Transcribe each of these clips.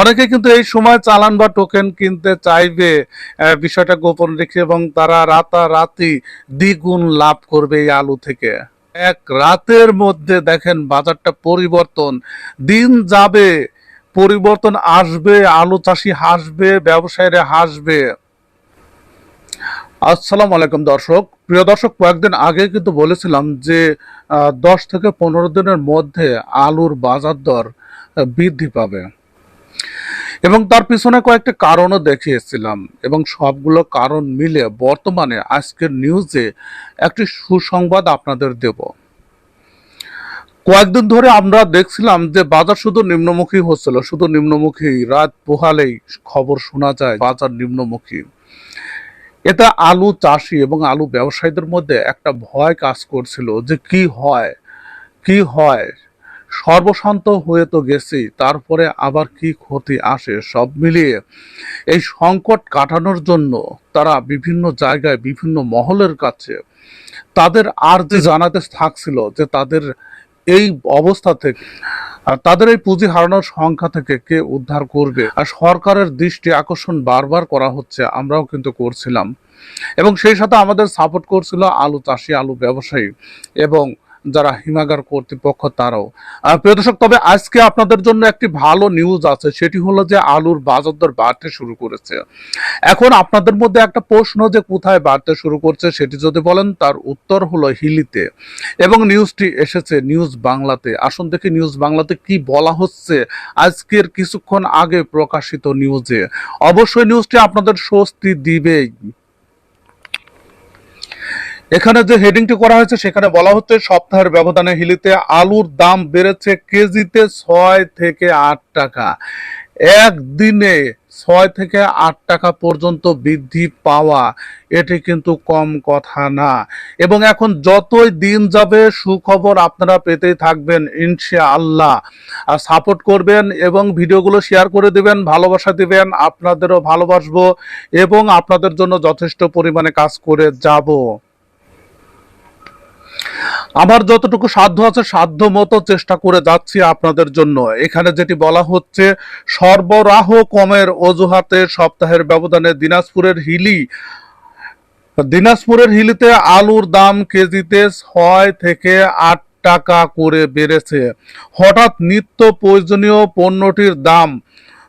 অনেকে কিন্তু এই সময় চালান বা টোকেন কিনতে চাইবে বিষয়টা গোপন রেখে এবং তারা রাতারাতি দ্বিগুণ লাভ করবে এই আলু থেকে। এক রাতের মধ্যে দেখেন বাজারটা পরিবর্তন। দিন যাবে, পরিবর্তন আসবে, আলু চাষি হাসবে, ব্যবসায়ীরা হাসবে। আসসালামু আলাইকুম দর্শক। প্রিয় দর্শক, কয়েকদিন আগে কিন্তু বলেছিলাম যে দশ থেকে পনেরো দিনের মধ্যে আলুর বাজার দর বৃদ্ধি পাবে। এবং তার পিছনে কয়েকটি কারণও দেখিয়েছিলাম এবং সবগুলো কারণ মিলে বর্তমানে আজকের নিউজে একটি সুসংবাদ আপনাদের দেব। কয়েকদিন ধরে আমরা দেখছিলাম যে বাজার শুধু নিম্নমুখী হচ্ছিল, শুধু নিম্নমুখী, রাত পোহালেই খবর শোনা যায় বাজার নিম্নমুখী। এটা আলু চাষি এবং আলু ব্যবসায়ীদের মধ্যে একটা ভয় কাজ করছিল যে কি হয় কি হয় সর্বশান্ত হয়ে তো গেছি, তারপরে আবার কি ক্ষতি আসে সব মিলিয়ে? এই সংকট কাটানোর জন্য তারা বিভিন্ন জায়গায়, বিভিন্ন মহলের কাছে তাদের আর যে জানাতে থাকছিল যে তাদের এই অবস্থা থেকে তাদের এই পুঁজি হারানোর সংখ্যা থেকে কে উদ্ধার করবে? আর সরকারের দৃষ্টি আকর্ষণ বারবার করা হচ্ছে, আমরাও কিন্তু করছিলাম। এবং সেই সাথে আমাদের সাপোর্ট করছিল আলু চাষি, আলু ব্যবসায়ী এবং যারা হিমাগার কর্তৃপক্ষ তারাও। প্রিয় দর্শক, তবে আজকে আপনাদের জন্য একটি ভালো নিউজ আছে, সেটি হলো যে আলুর বাজার দর বাড়তে শুরু করেছে। এখন আপনাদের মধ্যে একটা প্রশ্ন যে কোথায় বাড়তে শুরু করছে, সেটি যদি বলেন, তার উত্তর হলো হিলিতে। এবং নিউজটি এসেছে নিউজ বাংলাতে। আসুন দেখি নিউজ বাংলাতে কি বলা হচ্ছে আজকের কিছুক্ষণ আগে প্রকাশিত নিউজে অবশ্যই নিউজটি আপনাদের স্বস্তি দিবেই। এখানে যে হেডিংটি করা হয়েছে, সেখানে বলা হচ্ছে, সপ্তাহের ব্যবধানে হিলিতে আলুর দাম বেড়েছে কেজিতে ছয় থেকে আট টাকা। একদিনে ছয় থেকে আট টাকা পর্যন্ত বৃদ্ধি পাওয়া, এটি কিন্তু কম কথা না। এবং এখন যতই দিন যাবে, সুখবর আপনারা পেতেই থাকবেন ইনশা আল্লাহ আর সাপোর্ট করবেন এবং ভিডিওগুলো শেয়ার করে দিবেন, ভালোবাসা দিবেন, আপনাদেরও ভালোবাসবো এবং আপনাদের জন্য যথেষ্ট পরিমাণে কাজ করে যাব। আমার যতটুকু সাধ্য আছে, সাধ্য মতো চেষ্টা করে যাচ্ছি আপনাদের জন্য। এখানে যেটি বলা হচ্ছে, সরবরাহ কমের অজুহাতে সপ্তাহের ব্যবধানে দিনাজপুরের হিলি। দিনাজপুরের হিলিতে আলুর দাম কেজিতে ছয় থেকে আট টাকা করে বেড়েছে। হঠাৎ নিত্য প্রয়োজনীয় পণ্যটির দাম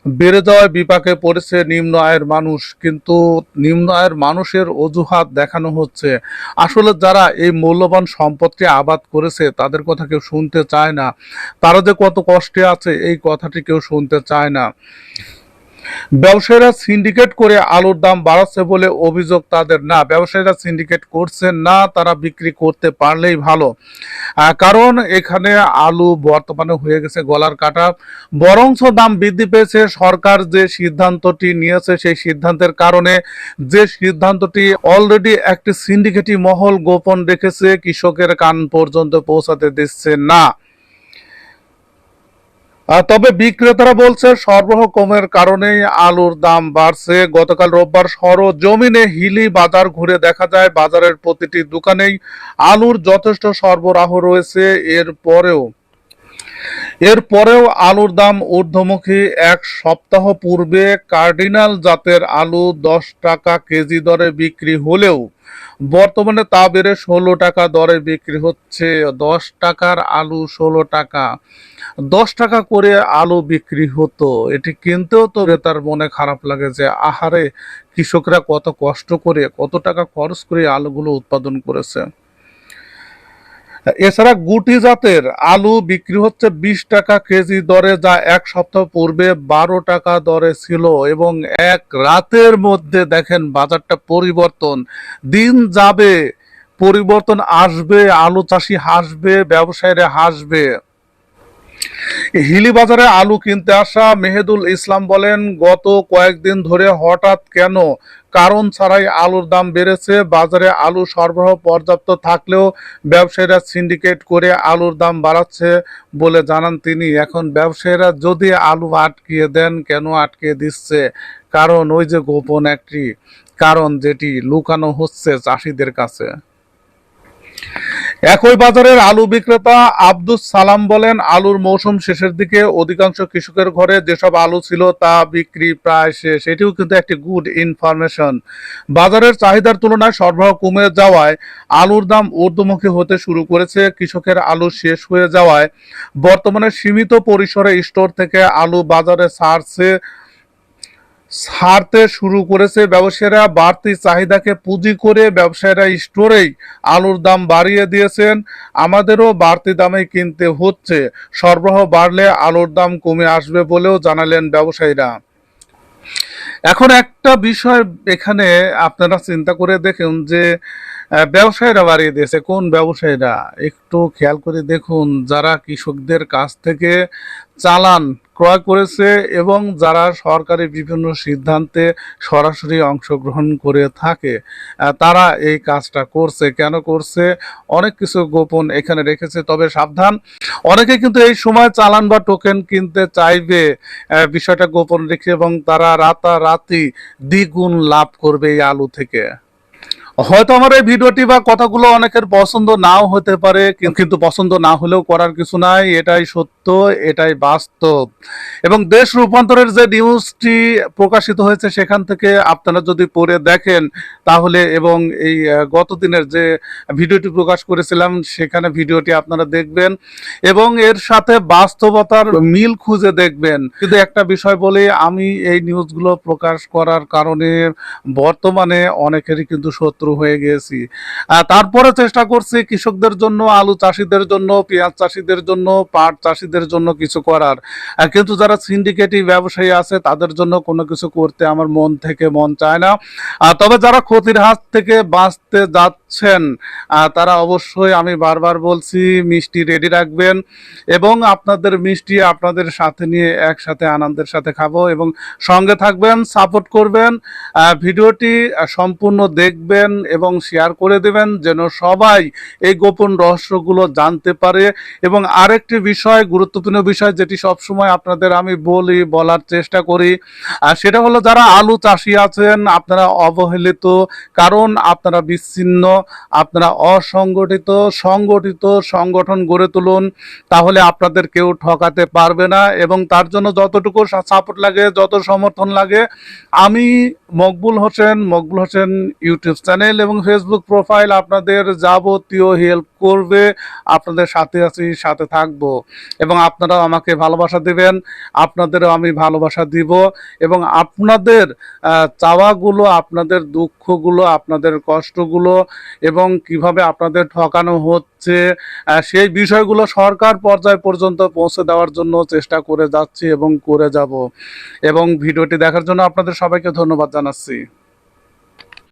বেড়ে যাওয়ায় বিপাকে পড়েছে নিম্ন আয়ের মানুষ, কিন্তু নিম্ন আয়ের মানুষের অজুহাত দেখানো হচ্ছে। আসলে যারা এই মূল্যবান সম্পদটি আবাদ করেছে, তাদের কথা কেউ শুনতে চায় না। তারা যে কত কষ্টে আছে, এই কথাটি কেউ শুনতে চায় না। ব্যবসায়ীরা সিন্ডিকেট করে আলুর দাম বাড়াচ্ছে বলে অভিযোগ তাদের না। ব্যবসায়ীরা সিন্ডিকেট করছেন না, তারা বিক্রি করতে পারলেই ভালো। কারণ এখানে আলু বর্তমানে হয়ে গেছে গলার কাটা। বরঞ্চ দাম বৃদ্ধি পেয়েছে। সরকার যে সিদ্ধান্তটি নিয়েছে সেই সিদ্ধান্তের কারণে যে সিদ্ধান্তটি অলরেডি একটি সিন্ডিকেটি মহল গোপন রেখেছে, কৃষকের কান পর্যন্ত পৌঁছাতে দিচ্ছে না। তবে বিক্রেতারা বলছে, সরবরাহ কমের কারণেই আলুর দাম বাড়ছে। গতকাল রোববার সরজমিনে হিলি বাজার ঘুরে দেখা যায়, বাজারের প্রতিটি দোকানেই আলুর যথেষ্ট সরবরাহ রয়েছে। এর পরেও এরপরেও আলুর দাম ঊর্ধ্বমুখী এক সপ্তাহ পূর্বে কার্ডিনাল জাতের আলু দশ টাকা কেজি দরে বিক্রি হলেও বর্তমানে তা বেড়ে ষোলো টাকা দরে বিক্রি হচ্ছে। দশ টাকার আলু ষোলো টাকা দশ টাকা করে আলু বিক্রি হতো। এটি কিনতেও তো তার মনে খারাপ লাগে যে, আহারে, কৃষকরা কত কষ্ট করে, কত টাকা খরচ করে আলুগুলো উৎপাদন করেছে। এছাড়া গুটি জাতের আলু বিক্রি হচ্ছে বিশ টাকা কেজি দরে, যা এক সপ্তাহ পূর্বে বারো টাকা দরে ছিল এবং এক রাতের মধ্যে দেখেন বাজারটা পরিবর্তন। দিন যাবে, পরিবর্তন আসবে, আলু চাষি হাসবে, ব্যবসায়ীরা হাসবে। হিলি বাজারে আলু কিনতে আসা মেহেদুল ইসলাম বলেন, গত কয়েকদিন ধরে হঠাৎ কেন? কারণ ছাড়াই আলুর দাম বেড়েছে, বাজারে আলু সরবরাহ পর্যাপ্ত থাকলেও ব্যবসায়ীরা সিন্ডিকেট করে আলুর দাম বাড়াচ্ছে বলে জানান তিনি। এখন ব্যবসায়ীরা যদি আলু আটকিয়ে দেন, কেন আটকে দিচ্ছে? কারণ ওই যে গোপন একটি কারণ যেটি লুকানো হচ্ছে চাষিদের কাছে। একই বাজারের আলু বিক্রেতা আব্দুস সালাম বলেন, আলুর মৌসুম শেষের দিকে অধিকাংশ কৃষকের ঘরে যেসব আলু ছিল তা বিক্রি প্রায় শেষ। এটিও কিন্তু একটি গুড ইনফরমেশন বাজারের চাহিদার তুলনায় সরবরাহ কমে যাওয়ায় আলুর দাম ঊর্ধ্বমুখী হতে শুরু করেছে। কৃষকের আলু শেষ হয়ে যাওয়ায় বর্তমানে সীমিত পরিসরে স্টোর থেকে আলু বাজারে ছাড়ছে ছাড়তে শুরু করেছে ব্যবসায়ীরা, বাড়তি চাহিদাকে পুঁজি করে ব্যবসায়ীরা স্টোরেই আলুর দাম বাড়িয়ে দিয়েছেন। আমাদেরও বাড়তি দামে কিনতে হচ্ছে। সরবরাহ বাড়লে আলুর দাম কমে আসবে বলেও জানালেন ব্যবসায়ীরা। এখন একটা বিষয় এখানে আপনারা চিন্তা করে দেখুন যে ব্যবসায়ীরা বাড়িয়ে দিয়েছে। কোন ব্যবসায়ীরা? একটু খেয়াল করে দেখুন, যারা কৃষকদের কাছ থেকে চালান ক্রয় করেছে এবং যারা সরকারি বিভিন্ন সিদ্ধান্তে সরাসরি অংশগ্রহণ করে থাকে তারা এই কাজটা করছে। কেন করছে? অনেক কিছু গোপন এখানে রেখেছে, তবে সাবধান। অনেকে কিন্তু এই সময় চালান বা টোকেন কিনতে চাইবে বিষয়টা গোপন রেখে এবং তারা রাতারাতি দ্বিগুণ লাভ করবে এই আলু থেকে। হয়তো আমার এই ভিডিওটি বা কথাগুলো অনেকের পছন্দ নাও হতে পারে কিন্তু পছন্দ না হলেও করার কিছু নাই, এটাই সত্য, এটাই বাস্তব। এবং দেশ রূপান্তরের যে নিউজটি প্রকাশিত হয়েছে সেখান থেকে আপনারা যদি পড়ে দেখেন, তাহলে এবং এই গত দিনের যে ভিডিওটি প্রকাশ করেছিলাম, সেখানে ভিডিওটি আপনারা দেখবেন এবং এর সাথে বাস্তবতার মিল খুঁজে দেখবেন। কিন্তু একটা বিষয় বলে, আমি এই নিউজগুলো প্রকাশ করার কারণে বর্তমানে অনেকেরই কিন্তু শত্রু হয়ে গিয়েছি। তারপরে চেষ্টা করছি কৃষকদের জন্য, আলু চাষিদের জন্য, পেঁয়াজ চাষিদের জন্য, পাট চাষিদের জন্য কিছু করার। কিন্তু যারা সিন্ডিকেটিভ ব্যবসায়ী আছে, তাদের জন্য কোনো কিছু করতে আমার মন থেকে মন চায় না। তবে যারা ক্ষতির হাত থেকে বাঁচতে যাচ্ছেন আহ, তারা অবশ্যই আমি বারবার বলছি মিষ্টি রেডি রাখবেন এবং আপনাদের মিষ্টি আপনাদের সাথে নিয়ে একসাথে আনন্দের সাথে খাব এবং সঙ্গে থাকবেন সাপোর্ট করবেন ভিডিওটি সম্পূর্ণ দেখবেন এবং শেয়ার করে দেবেন যেন সবাই এই গোপন রহস্যগুলো জানতে পারে এবং আরেকটি বিষয় গুরুত্বপূর্ণ বিষয় যেটি সবসময় আপনাদের আমি বলি বলার চেষ্টা করি সেটা হলো যারা আলু চাষি আছেন আপনারা অবহেলিত কারণ আপনারা বিচ্ছিন্ন আপনারা অসংগঠিত, সংগঠিত সংগঠন গড়ে তুলুন, তাহলে আপনাদের কেউ ঠকাতে পারবে না এবং তার জন্য যতটুকু সাপোর্ট লাগে, যত সমর্থন লাগে, আমি মকবুল হোসেন মকবুল হোসেন ইউটিউব চ্যানেল এবং ফেসবুক প্রোফাইল আপনাদের যাবতীয় হেল্প করবে, আপনাদের সাথে আছি, সাথে থাকব। এবং আপনারাও আমাকে ভালোবাসা দিবেন, আপনাদেরও আমি ভালোবাসা দিব এবং আপনাদের চাওয়াগুলো, আপনাদের দুঃখগুলো, আপনাদের কষ্টগুলো এবং কীভাবে আপনাদের ঠকানো হচ্ছে সেই বিষয়গুলো সরকার পর্যায় পর্যন্ত পৌঁছে দেওয়ার জন্য চেষ্টা করে যাচ্ছি এবং করে যাব। এবং ভিডিওটি দেখার জন্য আপনাদের সবাইকে ধন্যবাদ জানাচ্ছি।